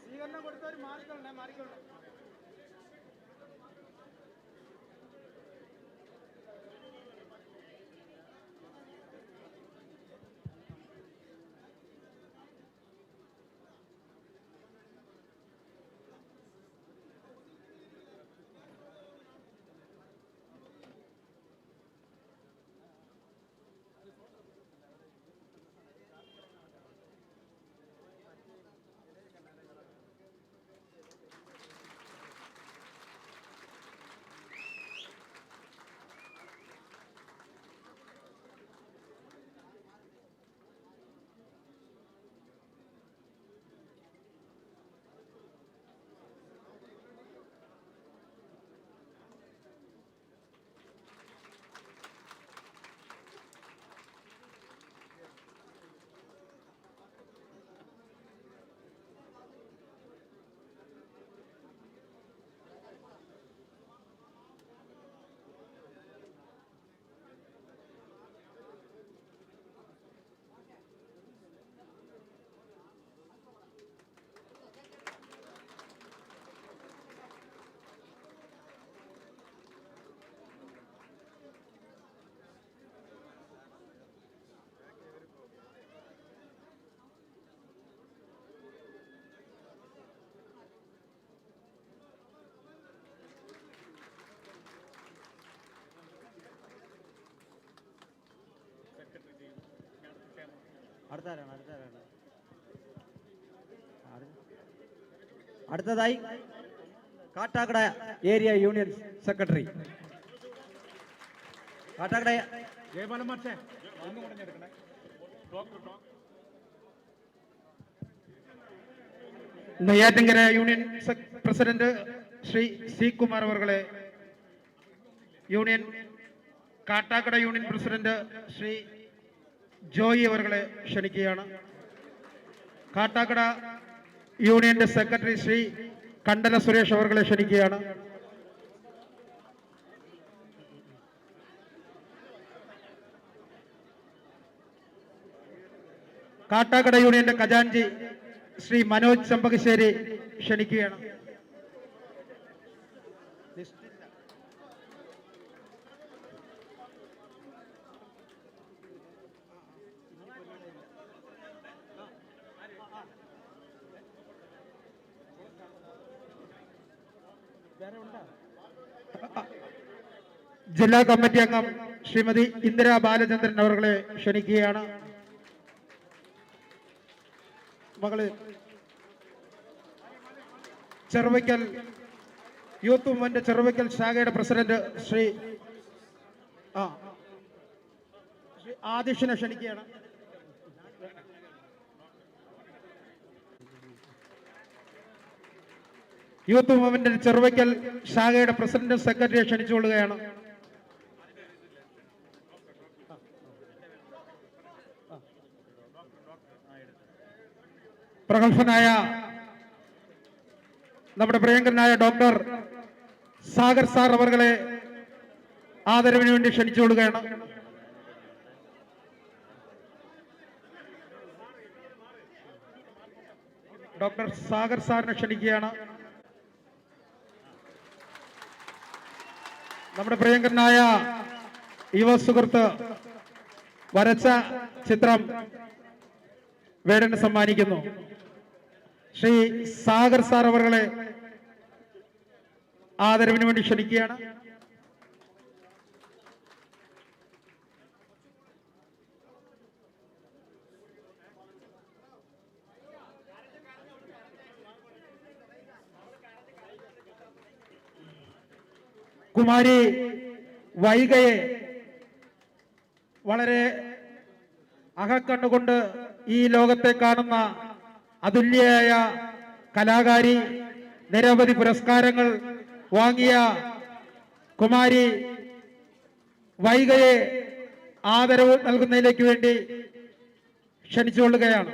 സ്വീകരണം കൊടുത്തവർ മാറിക്കൊള്ളണേ മാറിക്കൊള്ളേ അടുത്താരാണ് അടുത്താരാണ് അടുത്തതായി Kattakada area union secretary. Kattakada മാഷേ. Neyyattinkara union president Shri C Kumar അവർകളെ union Kattakada union president Shri Joy അവരെ ക്ഷണിക്കുകയാണ്. കാട്ടാക്കട യൂണിയന്റെ സെക്രട്ടറി ശ്രീ കണ്ടല സുരേഷ് അവരെ ക്ഷണിക്കുകയാണ്. കാട്ടാക്കട യൂണിയന്റെ ഖജാൻജി ശ്രീ മനോജ് ചെമ്പകശ്ശേരി ക്ഷണിക്കുകയാണ്. ജില്ലാ കമ്മിറ്റി അംഗം ശ്രീമതി ഇന്ദിരാ ബാലചന്ദ്രൻ അവർകളെ ക്ഷണിക്കുകയാണ്. മകൾ ചെറുവയ്ക്കൽ യൂത്ത് മൂവ്മെന്റ് ചെറുവയ്ക്കൽ ശാഖയുടെ പ്രസിഡന്റ് ശ്രീ ആ ആദിഷിനെ ക്ഷണിക്കുകയാണ്. യൂത്ത് മൂവ്മെന്റിൽ ചെറുവയ്ക്കൽ ശാഖയുടെ പ്രസിഡന്റ് സെക്രട്ടറിയെ ക്ഷണിച്ചുകൊള്ളുകയാണ് പ്രഗത്ഭനായ നമ്മുടെ പ്രിയങ്കരനായ ഡോക്ടർ സാഗർ സാർ അവർകളെ ആദരവിന് വേണ്ടി ക്ഷണിച്ചുകൊള്ളുകയാണ് ഡോക്ടർ സാഗർ സാറിനെ ക്ഷണിക്കുകയാണ്. നമ്മുടെ പ്രിയങ്കരനായ യുവ സുഹൃത്ത് വരച്ച ചിത്രം വേടന് സമ്മാനിക്കുന്നു. ശ്രീ സാഗർ സാർ അവരുടെ ആദരവിന് വേണ്ടി ക്ഷണിക്കുകയാണ്. കുമാരി വൈകയെ വളരെ അകക്കണ്ണുകൊണ്ട് ഈ ലോകത്തെ കാണുന്ന അതുല്യയായ കലാകാരി നിരവധി പുരസ്കാരങ്ങൾ വാങ്ങിയ കുമാരി വൈകയെ ആദരവ് നൽകുന്നതിലേക്ക് വേണ്ടി ക്ഷണിച്ചുകൊള്ളുകയാണ്.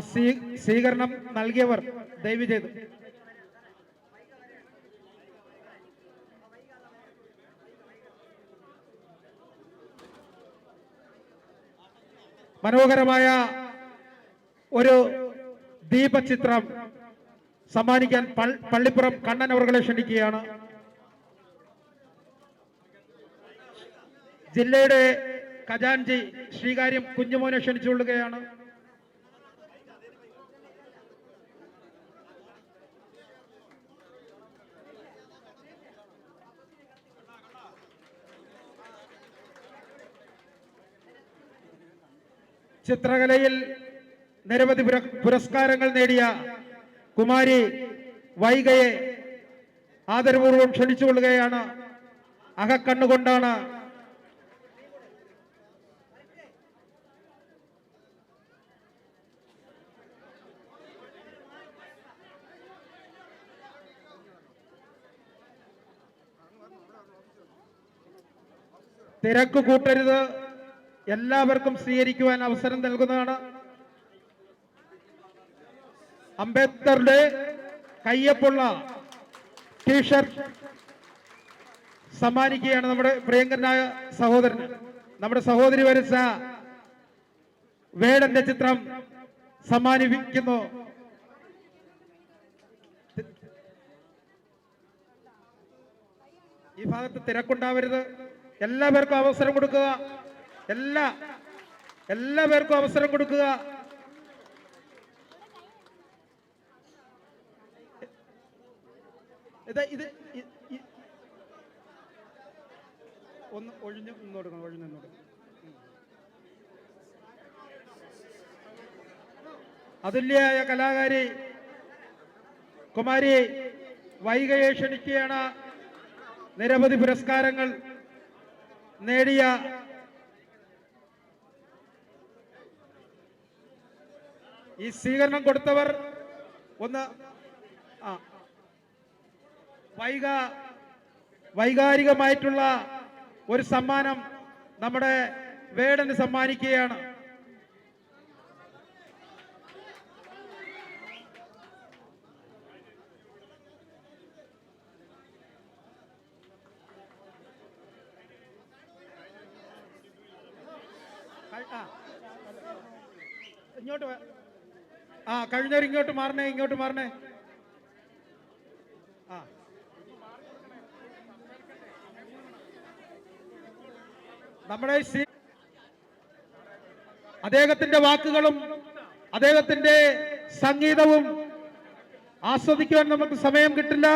സ്വീകരണം നൽകിയവർ ദയവ് ചെയ്ത്. മനോഹരമായ ഒരു ദീപചിത്രം സമ്മാനിക്കാൻ പള്ളിപ്പുറം കണ്ണൻ അവർകളെ ക്ഷണിക്കുകയാണ്. ജില്ലയുടെ ഖജാൻജി ശ്രീകാര്യം കുഞ്ഞുമോനെ ക്ഷണിച്ചുകൊള്ളുകയാണ്. ചിത്രകലയിൽ നിരവധി പുരസ്കാരങ്ങൾ നേടിയ കുമാരി വൈഗയെ ആദരപൂർവം ക്ഷണിച്ചുകൊള്ളുകയാണ്. അകക്കണ്ണുകൊണ്ടാണ് തിരക്ക് കൂട്ടരുത്. എല്ലാവർക്കും സ്വീകരിക്കുവാൻ അവസരം നൽകുന്നതാണ്. അംബേദ്കറുടെ കയ്യപ്പുള്ള ടീഷർട്ട് സമ്മാനിക്കുകയാണ് നമ്മുടെ പ്രിയങ്കരനായ സഹോദരൻ. നമ്മുടെ സഹോദരി വരച്ച വേടന്റെ ചിത്രം സമ്മാനിപ്പിക്കുന്നു. ഈ ഭാഗത്ത് തിരക്കുണ്ടാവരുത്. എല്ലാവർക്കും അവസരം കൊടുക്കുക. എല്ലാ എല്ലാ പേർക്കും അവസരം കൊടുക്കുക. ഇത് ഇത് ഒന്ന് ഒഴിഞ്ഞു നിന്നോടുക്കണം ഒഴിഞ്ഞു നിന്നോടുക്കണം അതുല്യായ കലാകാരി കുമാരി വൈകയെ ക്ഷണിക്കുകയാണ്. നിരവധി പുരസ്കാരങ്ങൾ നേടിയ ഈ സ്വീകരണം കൊടുത്തവർ ഒന്ന് ആ വൈക വൈകാരികമായിട്ടുള്ള ഒരു സമ്മാനം നമ്മുടെ വേടന് സമ്മാനിക്കുകയാണ്. ഇങ്ങോട്ട്. ആ കഴിഞ്ഞവർ ഇങ്ങോട്ട് മാറണേ ഇങ്ങോട്ട് മാറണേ. നമ്മുടെ അദ്ദേഹത്തിന്റെ വാക്കുകളും അദ്ദേഹത്തിന്റെ സംഗീതവും ആസ്വദിക്കുവാൻ നമുക്ക് സമയം കിട്ടില്ല.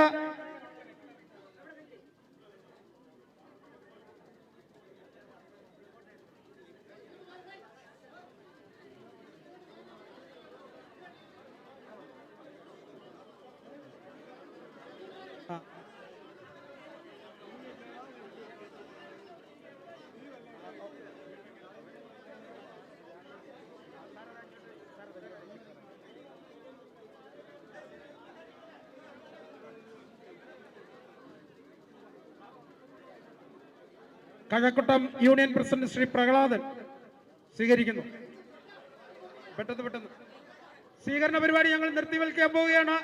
കഴക്കൂട്ടം യൂണിയൻ പ്രസിഡന്റ് ശ്രീ പ്രഹ്ലാദൻ സ്വീകരിക്കുന്നു. പെട്ടെന്ന് പെട്ടെന്ന്. സ്വീകരണ പരിപാടി ഞങ്ങൾ നിർത്തിവൽക്കാൻ പോവുകയാണ്.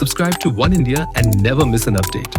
Subscribe to One India and never miss an update.